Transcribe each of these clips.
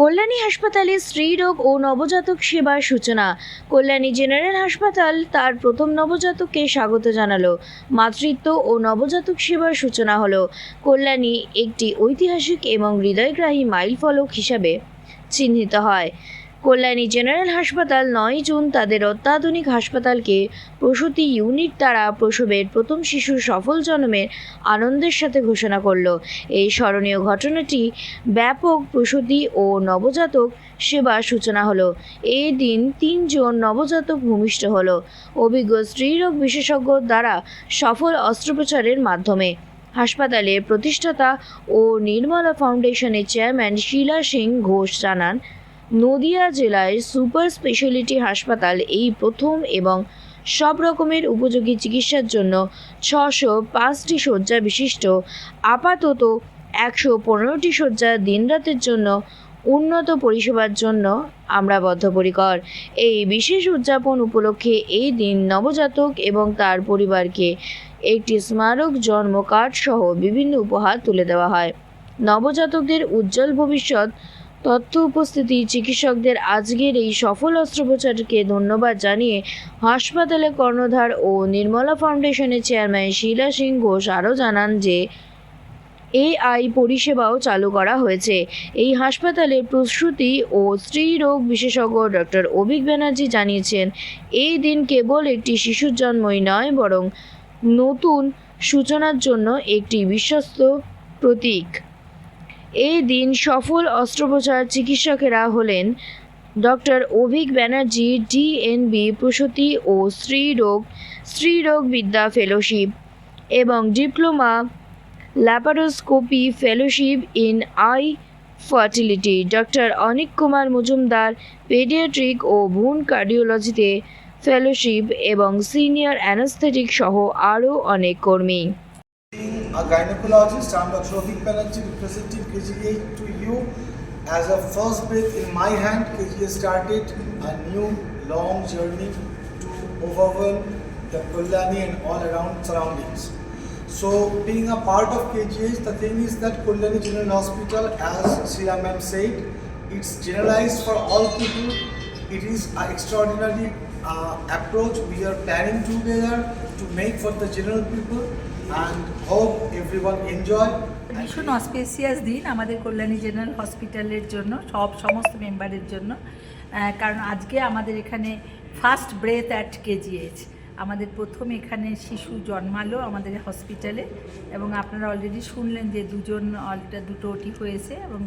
কল্যাণী হাসপাতালে স্ত্রীরোগ ও নবজাতক সেবার সূচনা। কল্যাণী জেনারেল হাসপাতাল তার প্রথম নবজাতককে স্বাগত জানালো। মাতৃত্ব ও নবজাতক সেবার সূচনা হলো। কল্যাণী একটি ঐতিহাসিক এবং হৃদয়গ্রাহী মাইল ফলক হিসাবে চিহ্নিত হয়। কল্যাণী জেনারেল হাসপাতাল নয় জুন তাদের অত্যাধুনিক হাসপাতালকে প্রসূতি ইউনিট দ্বারা প্রসবের প্রথম শিশুর সফল জন্মের আনন্দের সাথে ঘোষণা করল। এই স্মরণীয় ঘটনাটি ব্যাপক প্রসূতি ও নবজাতক সেবা সূচনা হলো। এই দিন তিনজন নবজাতক ভূমিষ্ঠ হলো। অভিজ্ঞ স্ত্রীরোগ বিশেষজ্ঞ দ্বারা সফল অস্ত্রোপচারের মাধ্যমে। হাসপাতালের প্রতিষ্ঠাতা ও নির্মলা ফাউন্ডেশনের চেয়ারম্যান শীলা সিং ঘোষ জানান নদিয়া জেলায় সুপার স্পেশালিটি হাসপাতাল এই প্রথম এবং সব রকমের উপযোগী চিকিৎসার জন্য ছশো পাঁচটি শয্যা বিশিষ্ট, আপাতত একশো পনেরোটি শয্যা দিনরাতের জন্য উন্নত পরিষেবার জন্য আমরা বদ্ধপরিকর। এই বিশেষ উদযাপন উপলক্ষে এই দিন নবজাতক এবং তার পরিবারকে একটি স্মারক জন্ম কার্ড সহ বিভিন্ন উপহার তুলে দেওয়া হয়। নবজাতকদের উজ্জ্বল ভবিষ্যৎ তথ্য উপস্থিতি, চিকিৎসকদের আজকের এই সফল অস্ত্রোপচারকে ধন্যবাদ জানিয়ে হাসপাতালে কর্ণধার ও নির্মলা ফাউন্ডেশনের চেয়ারম্যান শীলা সিং ঘোষ আরও জানান যে, এআই পরিষেবাও চালু করা হয়েছে। এই হাসপাতালে প্রসূতি ও স্ত্রী রোগ বিশেষজ্ঞ ডক্টর অভিক ব্যানার্জি জানিয়েছেন, এই দিন কেবল একটি শিশুর জন্মই নয়, বরং নতুন সূচনার জন্য একটি বিশ্বস্ত প্রতীক। এই দিন সফল অস্ত্রোপচার চিকিৎসকেরা হলেন ডক্টর অভিক ব্যানার্জি, ডিএনবি প্রসূতি ও স্ত্রী রোগ স্ত্রী রোগ বিদ্যা ফেলোশিপ এবং diploma laparoscopy fellowship in infertility. Doctor Anik Kumar Majumdar, paediatric ও ভ্রূণ কার্ডিওলজিতে ফেলোশিপ এবং সিনিয়র অ্যানাস্থেটিক সহ আরও অনেক কর্মী। A gynecologist, I'm Dr. Rovik Banerjee representing KGA to you. As a first breath in my hand, KGA started a new long journey to overwhelm the Kullani and all around surroundings. So, being a part of KGH, the thing is that Kullani General Hospital, as Srila ma'am said, it's generalized for all people. It is an extraordinary uh, approach we are planning together to make for the general people enjoy. ভীষণ auspicious দিন আমাদের Kalyani general হসপিটালের জন্য, সব সমস্ত মেম্বারের জন্য। কারণ আজকে আমাদের এখানে ফার্স্ট ব্রেথ অ্যাট কেজিএইচ আমাদের প্রথম এখানে শিশু জন্মালো আমাদের হসপিটালে এবং আপনারা অলরেডি শুনলেন যে দুজন অলটা দুটো ওটি হয়েছে এবং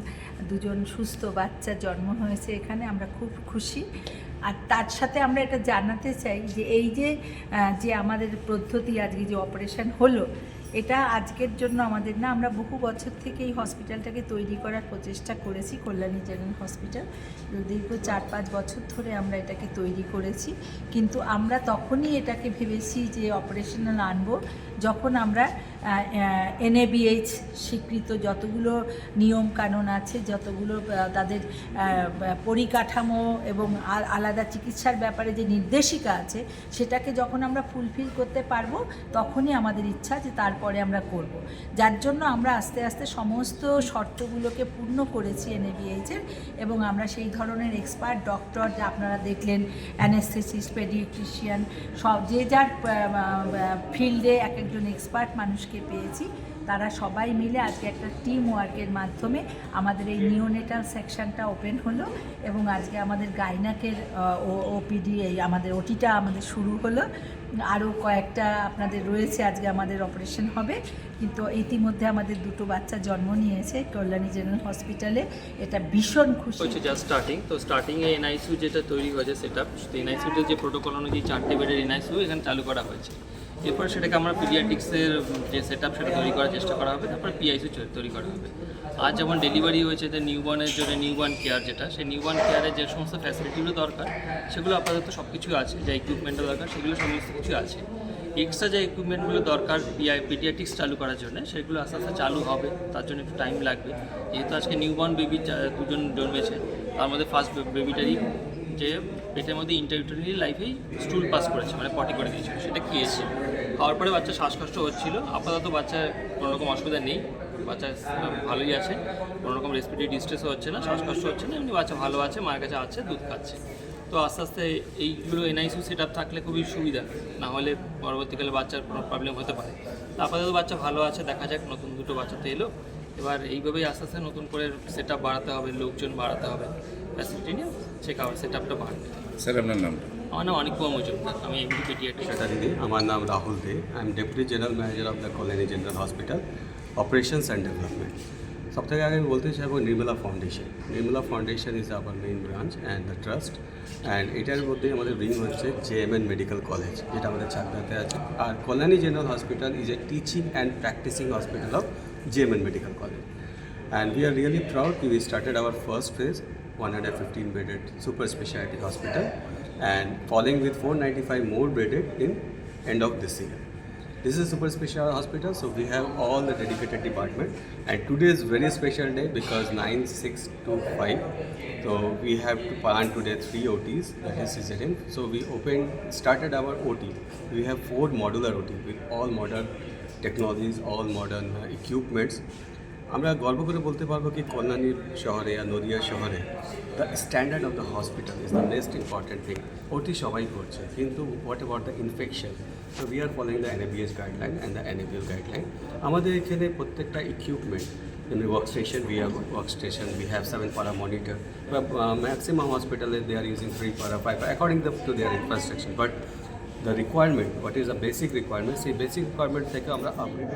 দুজন সুস্থ বাচ্চা জন্ম হয়েছে এখানে, আমরা খুব খুশি। আর তার সাথে আমরা এটা জানাতে চাই যে এই যে যে আমাদের পদ্ধতি আজকে যে অপারেশন হলো এটা আজকের জন্য আমাদের না, আমরা বহু বছর থেকে এই হসপিটালটাকে তৈরি করার প্রচেষ্টা করেছি, কল্যাণী জেনারেল হসপিটাল দীর্ঘ চার পাঁচ বছর ধরে আমরা এটাকে তৈরি করেছি। কিন্তু আমরা তখনই এটাকে ভেবেছি যে অপারেশনাল আনব। যখন আমরা এনএবিএইচ স্বীকৃত যতগুলো নিয়ম কানুন আছে, যতগুলো তাদের পরিকাঠামো এবং আলাদা চিকিৎসার ব্যাপারে যে নির্দেশিকা আছে, সেটাকে যখন আমরা ফুলফিল করতে পারব, তখনই আমাদের ইচ্ছা যে তারপরে আমরা করব। যার জন্য আমরা আস্তে আস্তে সমস্ত শর্তগুলোকে পূর্ণ করেছি এনএবিএইচের এবং আমরা সেই ধরনের এক্সপার্ট ডক্টর যা আপনারা দেখলেন অ্যানেস্থেসিস্ট পেডিয়েট্রিশিয়ান সব যে যার ফিল্ডে এক একজন এক্সপার্ট মানুষকে পেয়েছি তারা সবাই মিলে আজকে একটা টিম ওয়ার্কের মাধ্যমে আমাদের এই নিওনেটাল সেকশনটা ওপেন হলো এবং আজকে আমাদের গাইনাকের ওপিডি এই আমাদের ওটিটা আমাদের শুরু হলো। আরও কয়েকটা আপনাদের রয়েছে আজকে আমাদের অপারেশন হবে। কিন্তু ইতিমধ্যে আমাদের দুটো বাচ্চা জন্ম নিয়েছে কল্যাণী জেনারেল হসপিটালে এটা ভীষণ খুশি। হচ্ছে জাস্ট স্টার্টিং তো স্টার্টিংয়ে এনআইসিউ যেটা তৈরি হয়েছে সেটা এনআইসিউতে যে প্রোটোকল অনুযায়ী চারটে বেডের এনআইসিউ এখানে চালু করা হয়েছে। এরপর সেটাকে আমরা পিডিয়াটিক্সের যে সেট আপ সেটা তৈরি করার চেষ্টা করা হবে, তারপরে পিআইসি তৈরি করা হবে। আজ যেমন ডেলিভারি হয়েছে যে নিউবর্নের জন্য নিউবর্ন কেয়ার যেটা, সেই নিউবর্ন কেয়ারে যে সমস্ত ফ্যাসিলিটিগুলো দরকার, সেগুলো আপাতত সব কিছু আছে, যা ইকুইপমেন্টও দরকার, সেগুলো সমস্ত কিছু আছে। এক্সট্রা যে ইকুইপমেন্টগুলো দরকার পিআই পিডিয়াটিক্স চালু করার জন্য, সেগুলো আস্তে আস্তে চালু হবে, তার জন্য একটু টাইম লাগবে। যেহেতু আজকে নিউবর্ন বেবি দুজন জন্মেছে, তার মধ্যে ফার্স্ট বেবিটারই যে পেটের মধ্যে ইন্টারভিউটারি লাইফেই স্টুল পাস করেছে মানে পটি করে দিয়েছিল সেটা খেয়েছে। খাওয়ার পরে বাচ্চা শ্বাসকষ্ট হচ্ছিল। আপাতত বাচ্চার কোনো রকম অসুবিধা নেই। বাচ্চা ভালোই আছে। কোনো রকম রেসপিরেটরি ডিস্ট্রেসও হচ্ছে না, শ্বাসকষ্ট হচ্ছে না। এমনি বাচ্চা ভালো আছে মায়ের কাছে আছে, দুধ খাচ্ছে। তো আস্তে আস্তে এইগুলো এনআইসিউ সেট আপ থাকলে খুবই সুবিধা। না হলে পরবর্তীকালে বাচ্চার কোনো প্রবলেম হতে পারে। আপাতত বাচ্চা ভালো আছে, দেখা যাক নতুন দুটো বাচ্চা তো এলো। এবার এইভাবেই আস্তে আস্তে নতুন করে সেট আপ বাড়াতে হবে লোকজন বাড়াতে হবে। ফ্যাসিলিটি নিয়ে চেক আউট সেট আপটা বাড়বে। স্যার আপনার নামটা আমার নাম অনেক কুমার মজুমদার। আমি এমডি পেটিয়াট্রিক দিদি আমার নাম Rahul De. I am deputy general manager of the Kalyani general hospital operations and development সব থেকে আগে আমি বলতে চাইব Nirmala foundation Nirmala foundation is our main branch and the trust and এটার মধ্যে আমাদের উইং হচ্ছে জেএমএন মেডিকেল কলেজ যেটা আমাদের চাকদাতে আছে। আর Kalyani general hospital is a teaching and practising hospital of GMN Medical College. And we are really proud we started our first phase, 115 bedded super specialty hospital, and following with 495 more bedded in end of this year. This is super special hospital, so we have all the dedicated department. And today is very special day because 9625. So we have to plan today three OTs that is cesarean. So we opened started our OT. We have four modular OT with all modern technologies all modern equipments আমরা গর্ব করে বলতে পারব কি কল্যাণীর শহরে আর নদিয়া শহরে the standard of the hospital is the most important thing OT সবাই করছে। কিন্তু হোয়াট অ্যাবাউট দ্য ইনফেকশন তো we are following the NABH guideline and the NABH guideline আমাদের এখানে প্রত্যেকটা equipment workstation B or workstation B have seven para monitor বা maximum হসপিটালে they are using three para five according to their infrastructure but the requirement, what is the basic requirement? সেই basic requirement থেকে আমরা upgrade